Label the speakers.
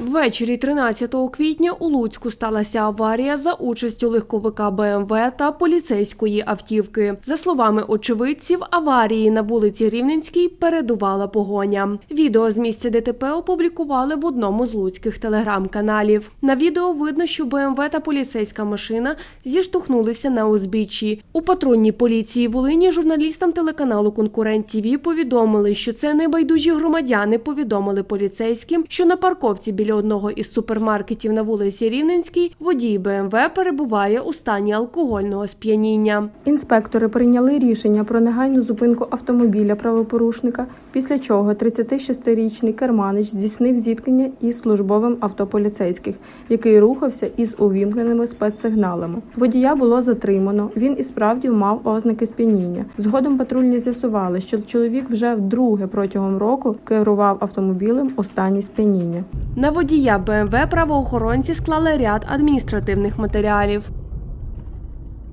Speaker 1: Ввечері 13 квітня у Луцьку сталася аварія за участю легковика БМВ та поліцейської автівки. За словами очевидців, аварії на вулиці Рівненській передувала погоня. Відео з місця ДТП опублікували в одному з луцьких телеграм-каналів. На відео видно, що БМВ та поліцейська машина зіштовхнулися на узбіччі. У патрульній поліції Волині журналістам телеканалу Конкурент ТІВІ повідомили, що це небайдужі громадяни повідомили поліцейським, що на парковці біля одного із супермаркетів на вулиці Рівненській водій БМВ перебуває у стані алкогольного сп'яніння.
Speaker 2: Інспектори прийняли рішення про негайну зупинку автомобіля правопорушника, після чого 36-річний керманич здійснив зіткнення із службовим авто поліцейських, який рухався із увімкненими спецсигналами. Водія було затримано. Він і справді мав ознаки сп'яніння. Згодом патрульні з'ясували, що чоловік вже вдруге протягом року керував автомобілем у стані сп'яніння.
Speaker 1: Водія БМВ правоохоронці склали ряд адміністративних матеріалів.